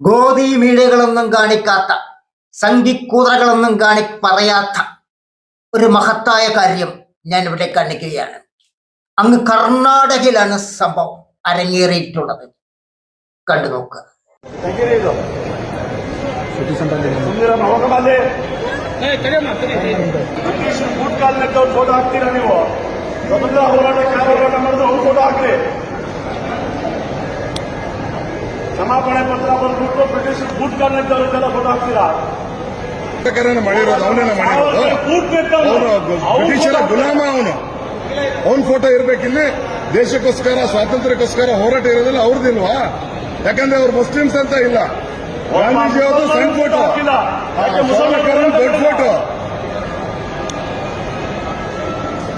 ഗോതി മീഴകളൊന്നും കാണിക്കാത്ത സംഘിക്കൂതറകളൊന്നും കാണി പറയാത്ത ഒരു മഹത്തായ കാര്യം ഞാൻ ഇവിടെ കാണിക്കുകയാണ് അങ്ങ് കർണാടകയിലാണ് സംഭവം അരങ്ങേറിയിട്ടുള്ളത് കണ്ടു നോക്കുക ಸುಂದರ ಹೋಗಬಲ್ಲಿ ಬೂಟ್ ಕಾಲ್ ನೆಟ್ಟವ್ರು ಫೋಟೋ ಹಾಕ್ತೀರಾ ನೀವು ಸ್ವತಂತ್ರ ಹೋರಾಟಕ್ಕೆ ಯಾರು ಹೋರಾಟ ಮಾಡಿದ್ರು ಅವ್ರು ಫೋಟೋ ಹಾಕ್ರಿ ಕ್ಷಮಾಪಣೆ ಪತ್ರ ಬಂದ್ಬಿಟ್ಟು ಬ್ರಿಟಿಷ್ ನೆಟ್ಟವ್ರಿಗೆಲ್ಲ ಫೋಟೋ ಹಾಕ್ತೀರಾ? ಮಾಡಿರೋದು ಬ್ರಿಟಿಷರ ಗುಲಾಮ ಅವನು. ಅವನ್ ಫೋಟೋ ಇರ್ಬೇಕಿಲ್ಲಿ ದೇಶಕ್ಕೋಸ್ಕರ ಸ್ವಾತಂತ್ರ್ಯಕ್ಕೋಸ್ಕರ ಹೋರಾಟ ಇರೋದಿಲ್ಲ ಅವ್ರದಿಲ್ವಾ? ಯಾಕಂದ್ರೆ ಅವ್ರು ಮುಸ್ಲಿಮ್ಸ್ ಅಂತ ಇಲ್ಲ. ಗಾಂಧೀಜಿ ಅವರು ಸಣ್ಣ ಫೋಟೋ ದೊಡ್ಡ ಫೋಟೋ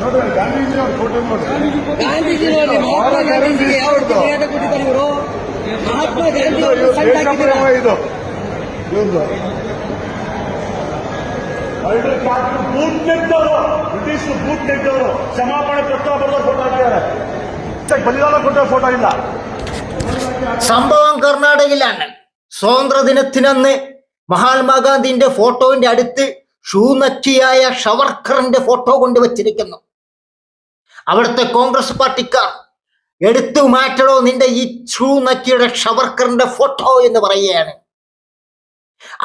ನೋಡ್ರಿ ಗಾಂಧೀಜಿ ಅವ್ರ ಫೋಟೋ ನೋಡಿ ಇದು ಅವರು ಸಣ್ಣ ದೇಶ ಹಾಕಿದ್ದಾರೆ. ಪ್ರೇಮ ಇದು ಇವ್ರದ್ದು ಬೂಟ್ ನೆಟ್ಟವರು ಬ್ರಿಟಿಷ್ ಬೂಟ್ ನೆಟ್ಟವರು ಕ್ಷಮಾಪಣೆ ಪತ್ರ ಬರೆದ ಫೋಟೋ ಹಾಕಿದ್ದಾರೆ ಬಲಿದಾನ ಕೊಟ್ಟ ಫೋಟೋ ಇಲ್ಲ സംഭവം കർണാടകയിലാണ് സ്വാതന്ത്ര്യ ദിനത്തിനന്ന് മഹാത്മാഗാന്ധിന്റെ ഫോട്ടോവിന്റെ അടുത്ത് ഷൂ നക്കിയായ ഷവർക്കറിന്റെ ഫോട്ടോ കൊണ്ടുവച്ചിരിക്കുന്നു അവിടുത്തെ കോൺഗ്രസ് പാർട്ടിക്കാർ എടുത്തു മാറ്റണോ നിന്റെ ഈ ഷൂ നക്കിയുടെ ഷവർക്കറിന്റെ ഫോട്ടോ എന്ന് പറയുകയാണ്.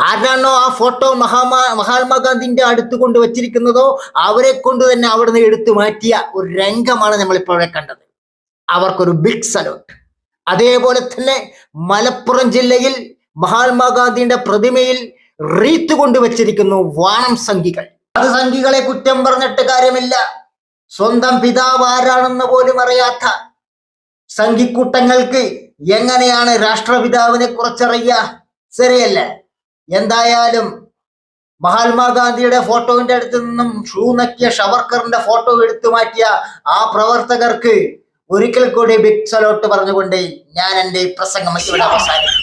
ആരാണോ ആ ഫോട്ടോ മഹാമാ മഹാത്മാഗാന്ധിന്റെ അടുത്ത് കൊണ്ട് വച്ചിരിക്കുന്നതോ അവരെ കൊണ്ട് തന്നെ അവിടുന്ന് എടുത്തു മാറ്റിയ ഒരു രംഗമാണ് നമ്മളിപ്പോഴെ കണ്ടത്. അവർക്കൊരു ബിഗ് സലോട്ട് അതേപോലെ തന്നെ മലപ്പുറം ജില്ലയിൽ മഹാത്മാഗാന്ധിയുടെ പ്രതിമയിൽ റീത്ത് കൊണ്ടുവച്ചിരിക്കുന്നു വാണം സംഘികൾ. അത് സംഘികളെ കുറ്റം പറഞ്ഞിട്ട് കാര്യമില്ല. സ്വന്തം പിതാവ് ആരാണെന്ന് പോലും അറിയാത്ത സംഘിക്കൂട്ടങ്ങൾക്ക് എങ്ങനെയാണ് രാഷ്ട്രപിതാവിനെ കുറച്ചറിയ ശരിയല്ല. എന്തായാലും മഹാത്മാഗാന്ധിയുടെ ഫോട്ടോവിന്റെ അടുത്ത് നിന്നും ഷൂ നക്കിയ ഷവർക്കറിന്റെ ഫോട്ടോ എടുത്തു മാറ്റിയ ആ പ്രവർത്തകർക്ക് ഒരിക്കൽ കൂടി ബിഗ് സലോട്ട് പറഞ്ഞുകൊണ്ട് ഞാൻ എന്റെ പ്രസംഗം ഇവിടെ അവസാനിക്കും